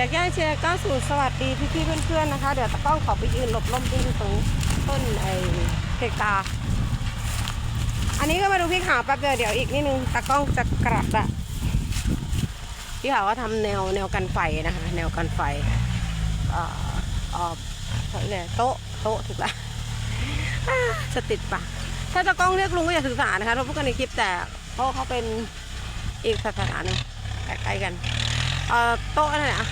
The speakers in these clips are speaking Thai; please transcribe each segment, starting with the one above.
อยากย่าเชียร์ก้าสู่สวัสดีพี่พี่เพื่อนๆนะคะ เดี๋ยวตะกล้องขอไปยืนหลบร่มดิ้นตรงต้นไอ้เพกาอันนี้ก็มาดูพี่ขาวแป๊บเดียวเดี๋ยวอีกนิดนึงตะกล้องจะกลับละพี่ขาวก็ทำแนวแนวกันไฟนะคะ แนวกันไฟเอ่อเอ่อเขาเรียกอะไรโต๊ะโต๊ะถูกละจะติดปากถ้าตะกล้องเรียกลุงก็อย่าถือสานะคะเราพูดกันในคลิปแต่เพราะเขาเป็นอีกสถานะหนึ่งใกล้ๆกัน เอ่อโต๊ะอะไรนะ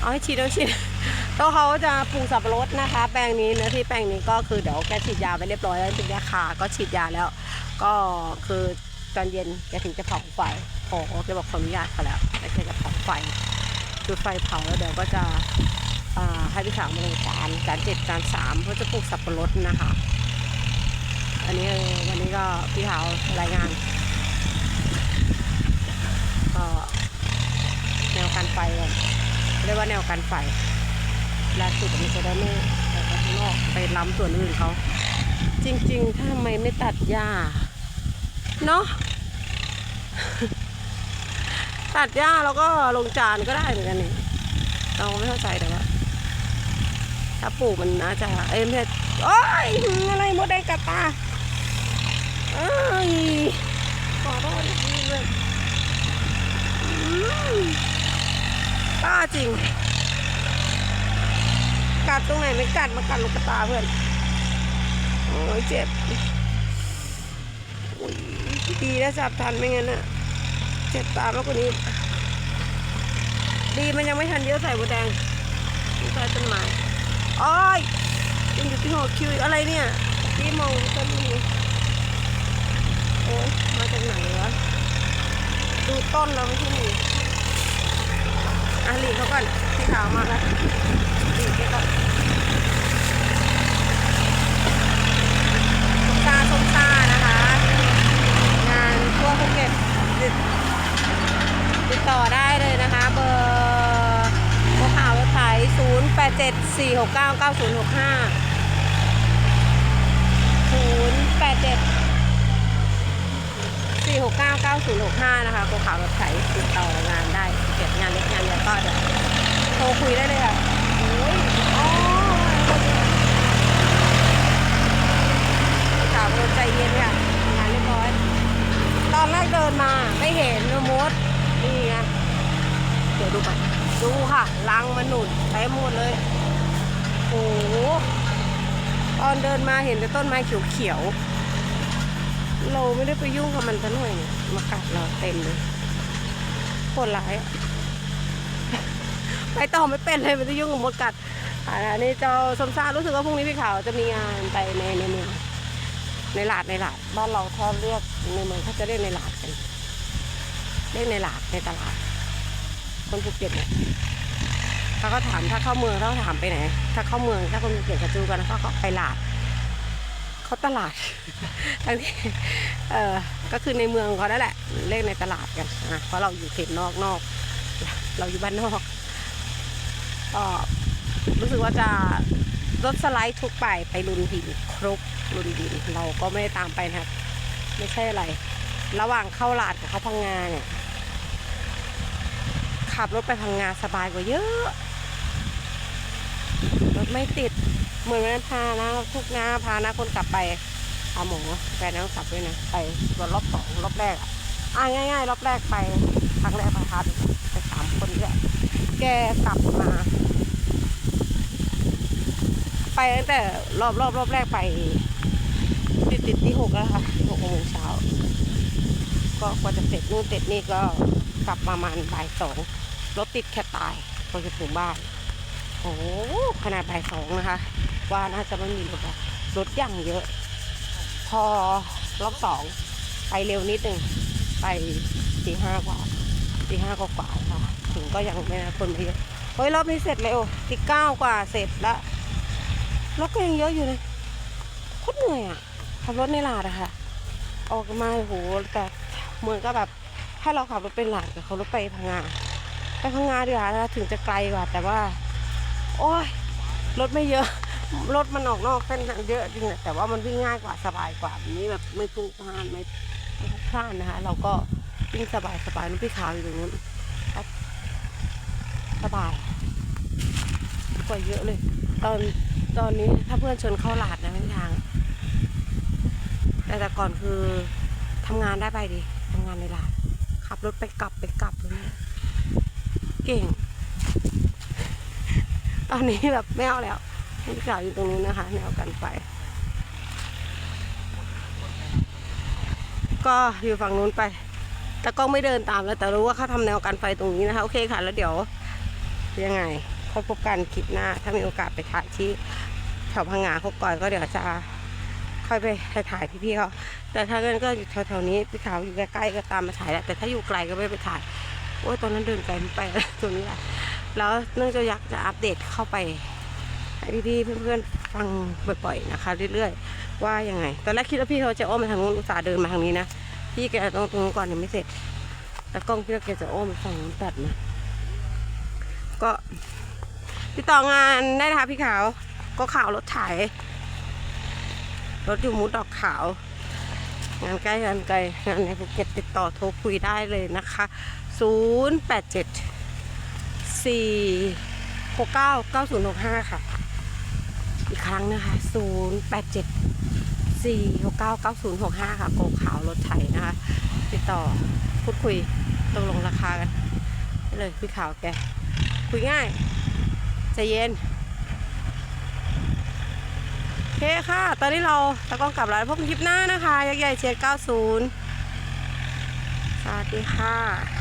เอาให้ฉีดเอาฉีดโต๊ะเขาจะปลูกสับปะรดนะคะ แปลงนี้เนื้อที่แปลงนี้ก็คือเดี๋ยวแกฉีดยาไปเรียบร้อยแล้วเป็นยาคาก็ฉีดยาแล้ว ก็คือตอนเย็นแกถึงจะเผาไฟขอแกบอกขออนุญาตเขาแล้วแล้วแกจะเผาไฟจุดไฟเผาแล้วเดี๋ยวก็จะให้พี่สาวมาลงการการเจ็ดการสามเพื่อจะปลูกสับปะรดนะคะ อันนี้วันนี้ก็พี่สาวรายงานก็แนวกันไฟก่อน เรียกว่าแนวกันไฟเวลาจุดมันจะได้ไม่ออกไปข้างนอกไปล้ำส่วนอื่นเขา จริง ๆ ถ้าไมไม่ตัดหญ้าเนาะตัดหญ้าแล้วก็ลงจานก็ได้เหมือนกันนี่เราไม่เข้าใจแต่ว่าถ้าปลูกมันน่าจะเอ้ยไม่ใช่โอ้ยอะไรมดแดงกัดตาเอ้ยขอโทษอีกทีเลยอืม ป้าจริง กัดตรงไหนไม่กัดมากัดลูกตาเพื่อน โอ้ยเจ็บอุ๊ยดีนะจับทันไม่งั้นน่ะเจ็บตามากกว่านี้ ดีมันยังไม่ทันเยอะใส่บัวแดงใส่ต้นไม้อ้อยยังอยู่ที่หัวคิวอะไรเนี่ยที่มองต้นนี้โอ้ยมาจากไหนวะดูต้นแล้วไม่ใช่หนี อะหลีกเขาก่อนที่ขาวมาแล้วหลีกแกก่อนสมตาสมตานะคะ งานทั่วภูเก็ตติดต่อได้เลยนะคะ เบอร์โทรขาวรถไถ0 8 7 4 6 9 9 0 6 5 0 8 7 4 6 9 9 0 6 5 นะคะโทรขาวรถไถติดต่องานได้ คุยได้เลยค่ะโอ้ยอ๋อสาวคนใจเย็นค่ะงานเรียบร้อย ตอนแรกเดินมาไม่เห็นนะมด นี่ไง เดี๋ยวดูก่อนดูค่ะ ลังมันหนุนเต็มหมดเลย โอ้โห ตอนเดินมาเห็นแต่ต้นไม้เขียวๆ เราไม่ได้ไปยุ่งกับมันซะหน่อยเนี่ยมากัดเราเต็มเลยคตรร้ายอะ ไปต่อไม่เป็นเลยม่ได้ยุ่งกับมดกัดอันนี้เจ้าสมซารู้สึกว่าพรุ่งนี้พี่ขาวจะมีงานไปในในเมืองในหลาดในหลาดบ้านเราถ้าเรียกในเมืองเขาจะเรียกในหลาดกันเรียกในหลาดในตลาด คนภูเก็ตเนี่ยเขาก็ถามถ้าเข้าเมืองเขาก็ถามไปไหน ถ้าเข้าเมืองถ้าคนภูเก็ตเขาจูกันเขาไปหลาดเขาตลาดทั้งที่เออก็คือในเมืองเขานั่นแหละเรียกในตลาดกันนะเพราะเราอยู่เขตนอกนอก เราอยู่บ้านนอก ก็รู้สึกว่าจะรถสไลด์ทุกไปไปลุนหินครบรุนดินเราก็ไม่ได้ตามไปนะครับ ไม่ใช่อะไร ระหว่างเข้าลาดกับเข้าพังงาเนี่ยขับรถไปพังงาสบายกว่าเยอะรถไม่ติดเหมือนวันนั้นพานะทุกนาพานะคนกลับไปหาหมอแฟนนั่งขับด้วยนะไปรถรอบสองรอบแรกอะอะง่ายๆรอบแรกไปครั้งแรกไปพาไปสามคนเนี่ย แกกลับมา ไปตั้งแต่รอบรอบรอบแรกไป ติดติดที่หกแล้วค่ะหกโมงเช้าก็กว่าจะเสร็จนู่นเสร็จนี่ก็กลับประมาณบ่ายสองรถติดแค่ตายพอจะถึงบ้านโอ้ขนาดบ่ายสองนะคะ ว่าน่าจะไม่มีรถอะรถย่างเยอะ พอรอบสองไปเร็วนิดหนึ่งไปตีห้ากว่าตีห้ากว่าๆค่ะ ถึงก็ยังไม่นะคนไม่เยอะเฮ้ยรอบนี้เสร็จเร็วตีเก้ากว่าเสร็จล้วรถก็ยังเยอะอยู่เลยโคตรเหนื่อยอะขับรถในหลาดอะค่ะ ออกมาโหแต่เหมือนก็แบบให้เราขับรถเป็นหลาดกับเขารถไปพังงาไปพังงาดีกว่าถึงจะไกลกว่า แต่ว่า โอ้ยรถไม่เยอะรถมันออกนอกเส้นทางเยอะจริงแต่ว่ามันวิ่งง่ายกว่าสบายกว่าแบบนี้แบบไม่พลุกพลานไม่ไม่พลุกพลานนะคะ เราก็วิ่งสบายสบายนุ่พี่ขาวอยู่ตรงนู้น สบายกว่าเยอะเลย ตอนตอนนี้ถ้าเพื่อนชวนเข้าหลาดนะไม่มีทาง แต่แต่ก่อนคือทำงานได้ไปดิทำงานในหลาด ขับรถไปกลับไปกลับเลยเนี่ยเก่ง ตอนนี้แบบไม่เอาแล้วให้พี่สาวอยู่ตรงนู้นนะคะแนวกันไฟก็อยู่ฝั่งนู้นไป แต่ก็ไม่เดินตามแล้วแต่รู้ว่าเขาทำแนวกันไฟตรงนี้นะคะ โอเคค่ะ แล้วเดี๋ยว ยังไงค่อยพบกันคลิปหน้า ถ้ามีโอกาสไปถ่ายที่แถวพังงาเขาก่อนก็เดี๋ยวจะค่อยไปถ่ายพี่ๆเขาแต่ถ้าเกินก็อยู่แถวๆนี้พี่สาวอยู่ใกล้ๆก็ตามมาถ่ายแหละแต่ถ้าอยู่ไกลก็ไม่ไปถ่ายโอ้ยตอนนั้นเดินไกลไปแล้วตรงนี้แหละแล้วเนื่องจากอยากจะอัปเดตเข้าไปให้พี่ๆเพื่อนๆฟังบ่อยๆนะคะ เรื่อยๆ ว่ายังไง ตอนแรกคิดว่าพี่เขาจะอ้อมมาทางนู้นอุตส่าห์เดินมาทางนี้นะพี่แกต้องตรงก่อนยังไม่เสร็จแต่กล้องพี่แกจะอ้อมไปฝั่งนู้นตัดมา ก็ ต่องานได้นะคะพี่ขาว ก็ข่าวรถไถรถอยู่มุดดอกขาว งานใกล้งานไกลงานในภูเก็ตติดต่อโทรคุยได้เลยนะคะ 0 8 7 4 6 9 9 0 6 5 ค่ะ อีกครั้งนะคะ 0 8 7 4 6 9 9 0 6 5 ค่ะโกขาวรถไถนะคะ ติดต่อพูดคุยตกลงราคากันเลยพี่ขาวแก คุยง่าย ใจเย็นโอเคค่ะ ตอนนี้เราตะก้องกลับแล้วพบกันคลิปหน้านะคะ ยักษ์ใหญ่เชียร์90 สวัสดีค่ะ